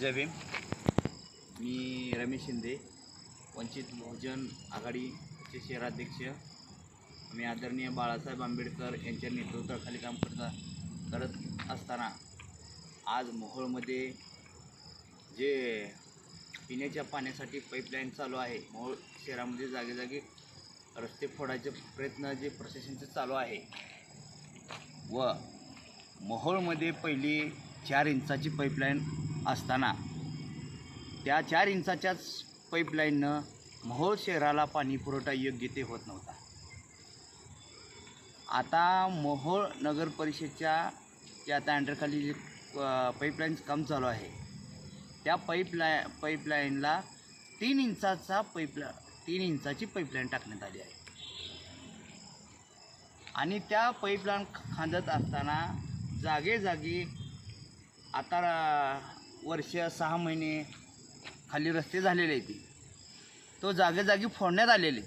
जय भीम. मी रमेश शिंदे वंचित बहुजन आघाडीचे शहराध्यक्ष. मी आदरणीय बाळासाहेब आंबेडकर यांच्या नेतृत्वाखाली काम करता करत असताना आज मोहोळमध्ये जे पिण्याच्या पाण्यासाठी पाईपलाईन चालू आहे मोहोळ शहरामध्ये जागेजागी रस्ते फोडायचे प्रयत्न जे प्रशासनचं चालू आहे. व मोहोळमध्ये पहिली चार इंचाची पाईपलाईन असताना त्या चार इंचाच्याच पाईपलाईननं मोहोळ शहराला पाणी पुरवठा योग्य ते होत नव्हता. आता मोहोळ नगर परिषदच्या जे आता अंडरखाली जे पाईपलाईनचं काम चालू आहे त्या पाईपलाय पाईपलाईनला तीन इंचाचा पाईपला तीन इंचाची पाईपलाईन टाकण्यात आली आहे. आणि त्या पाईपलाईन खांदत असताना जागेजागी आता वर्ष सहा महिने खाली रस्ते झालेले आहेत तो. जागेजागी फोडण्यात आलेले.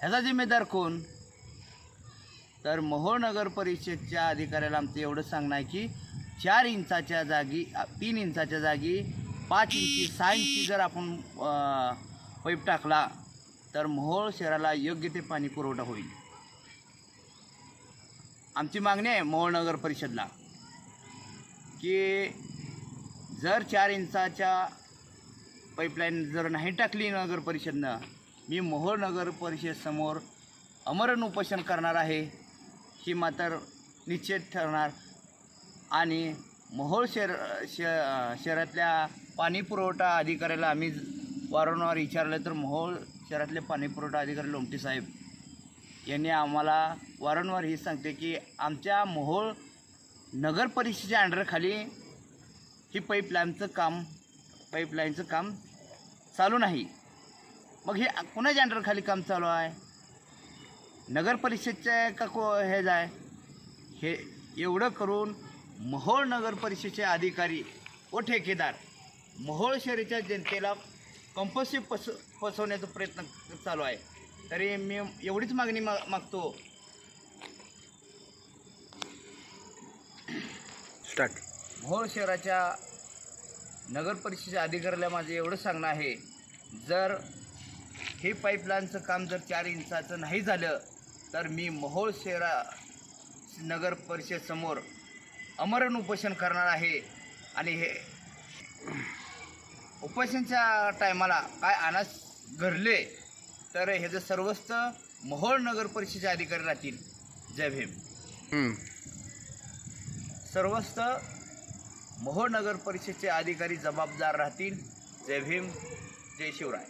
ह्याचा जिम्मेदार कोण? तर मोहोळ नगर परिषदच्या अधिकाऱ्याला आमचं एवढं सांगणं आहे की चार इंचाच्या जागी तीन इंचाच्या जागी पाच इंची सहा इंची जर आपण पाईप टाकला तर मोहोळ शहराला योग्य ते पाणी पुरवठा होईल. आमची मागणी आहे मोहोळ नगर परिषदला की जर चार इंचाच्या पाईपलाईन जर नाही टाकली नगर परिषदनं मी मोहोळ नगर परिषदसमोर अमरण उपोषण करणार आहे ही मात्र निश्चित ठरणार. आणि मोहोळ शहर श शहरातल्या पाणी पुरवठा अधिकाऱ्याला आम्ही वारंवार विचारलं तर मोहोळ शहरातले पाणी पुरवठा अधिकारी लोमटे साहेब यांनी आम्हाला वारंवार हे सांगते की आमच्या मोहोळ नगर परिषदेच्या अंडरखाली ही पाईपलाईनचं काम पाईपलाईनचं काम चालू नाही. मग हे कुणाच्या अंडरखाली काम चालू आहे? नगर परिषदचे का को हे जाय? हे एवढं करून मोहोळ नगर परिषदेचे अधिकारी व ठेकेदार मोहोळ शहरीच्या जनतेला कंपोसिव्ह पस फसवण्याचा प्रयत्न चालू आहे. तरी मी एवढीच मागणी मा मागतो. स्टार्ट मोहोळ शहराच्या नगर परिषदेच्या अधिकाऱ्याला माझं एवढं सांगणं आहे जर हे पाईपलाईनचं काम जर चार इंचाचं नाही झालं तर मी मोहोळ शहरा नगर परिषद समोर अमरण उपोषण करणार आहे. आणि हे उपोषणच्या टायमाला काय अनास घडले तर ह्याचं सर्वस्व मोहोळ नगर परिषदेचे अधिकारी राहतील. जय भीम. हम्म. सर्वस्व मोहोळ नगर परिषदेचे अधिकारी जबाबदार राहतील. जय भीम जय शिवराय.